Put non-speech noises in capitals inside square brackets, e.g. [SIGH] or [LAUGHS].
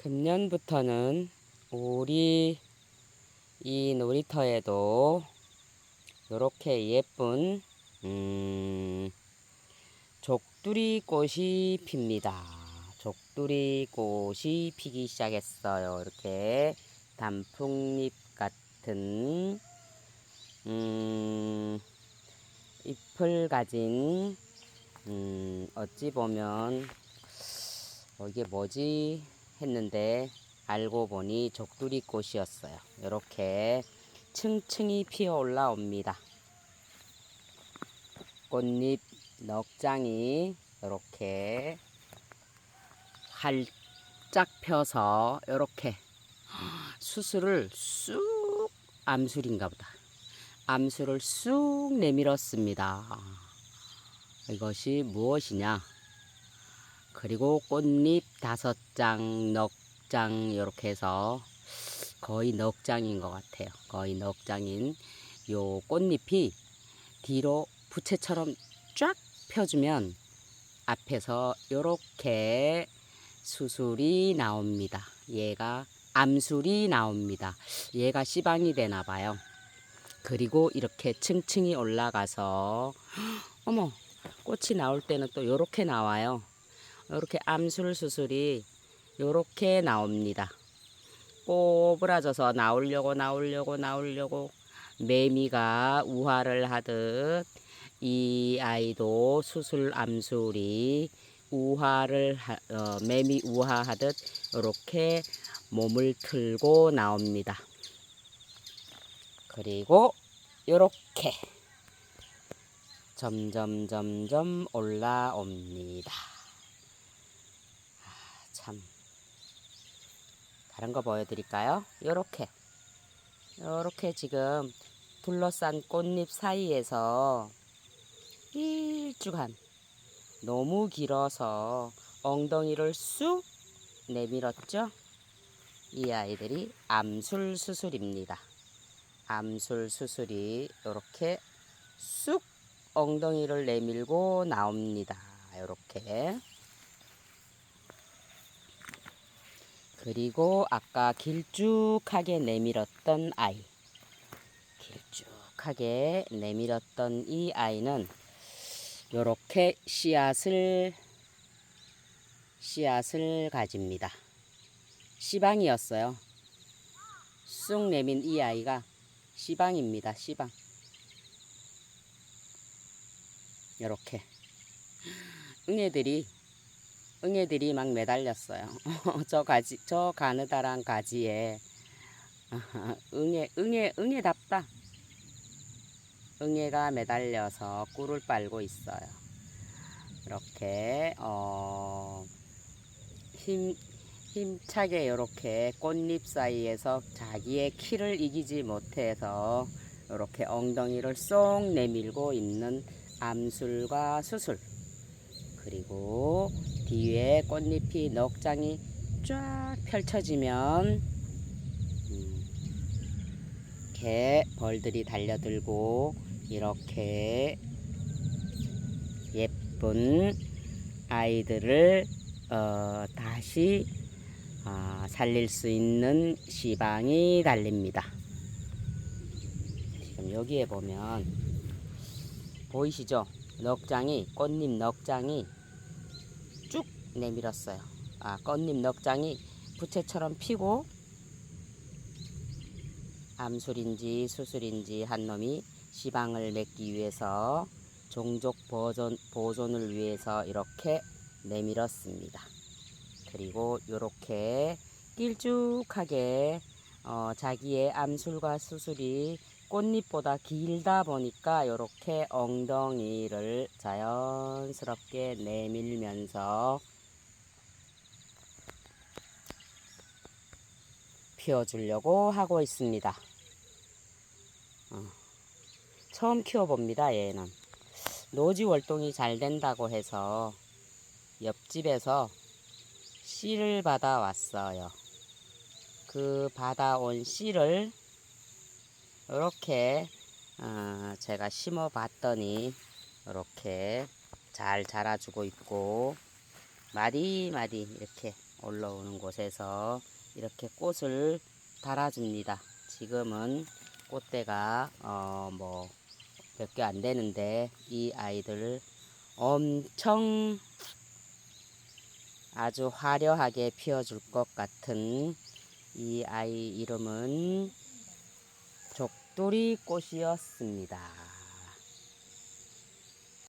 금년부터는 우리 이 놀이터에도 이렇게 예쁜 음, 족두리 꽃이 핍니다. 족두리 꽃이 피기 시작했어요. 이렇게 단풍잎 같은 음, 잎을 가진 음, 어찌 보면 어, 이게 뭐지 했는데 알고 보니 족두리 꽃이었어요. 이렇게 층층이 피어 올라옵니다. 꽃잎 넉 장이 이렇게 활짝 펴서 이렇게 수술을 쑥 암술인가 보다. 암술을 쑥 내밀었습니다. 이것이 무엇이냐? 그리고 꽃잎 다섯 장, 넉 장 이렇게 해서 거의 넉 장인 것 같아요. 거의 넉 장인 요 꽃잎이 뒤로 부채처럼 쫙 펴주면 앞에서 요렇게 수술이 나옵니다. 얘가 암술이 나옵니다. 얘가 씨방이 되나 봐요. 그리고 이렇게 층층이 올라가서 [GASPS] 어머 꽃이 나올 때는 또 요렇게 나와요. 요렇게 암술 수술이 요렇게 나옵니다. 꼬부라져서 나오려고 나오려고 나오려고 매미가 우화를 하듯 이 아이도 수술 암술이 우화를 하, 어, 매미 우화하듯 이렇게 몸을 틀고 나옵니다. 그리고 이렇게 점점 점점 올라옵니다. 아, 참 다른 거 보여드릴까요? 요렇게 요렇게 지금 둘러싼 꽃잎 사이에서 일주간 너무 길어서 엉덩이를 쑥 내밀었죠? 이 아이들이 암술 수술입니다. 암술 수술이 이렇게 쑥 엉덩이를 내밀고 나옵니다. 이렇게. 그리고 아까 길쭉하게 내밀었던 아이. 길쭉하게 내밀었던 이 아이는 이렇게 씨앗을 씨앗을 가집니다. 씨방이었어요. 쑥 내민 이 아이가 씨방입니다. 씨방. 이렇게 응애들이 응애들이 막 매달렸어요. [LAUGHS] 저 가지 저 가느다란 가지에 [LAUGHS] 응애 응애 응애답다. 응애가 매달려서 꿀을 빨고 있어요. 이렇게 어, 힘 힘차게 이렇게 꽃잎 사이에서 자기의 키를 이기지 못해서 이렇게 엉덩이를 쏙 내밀고 있는 암술과 수술 그리고 뒤에 꽃잎이 넉 장이 쫙 펼쳐지면 음, 이렇게 벌들이 달려들고 이렇게 예쁜 아이들을 어, 다시 어, 살릴 수 있는 시방이 달립니다. 지금 여기에 보면 보이시죠? 넉장이 꽃잎 넉장이 쭉 내밀었어요. 아 꽃잎 넉장이 부채처럼 피고 암술인지 수술인지 한 놈이 시방을 맺기 위해서 종족 보존, 보존을 위해서 이렇게 내밀었습니다. 그리고 이렇게 길쭉하게 어, 자기의 암술과 수술이 꽃잎보다 길다 보니까 이렇게 엉덩이를 자연스럽게 내밀면서 피워주려고 하고 있습니다. 어, 처음 키워봅니다, 얘는. 노지 월동이 잘 된다고 해서 옆집에서 씨를 받아왔어요. 그 받아온 씨를 이렇게 어, 제가 심어 봤더니 이렇게 잘 자라주고 있고 마디마디 이렇게 올라오는 곳에서 이렇게 꽃을 달아줍니다. 지금은 꽃대가 어 뭐 몇 개 안 되는데 이 아이들 엄청 아주 화려하게 피어줄 것 같은 이 아이 이름은 족돌이 꽃이었습니다.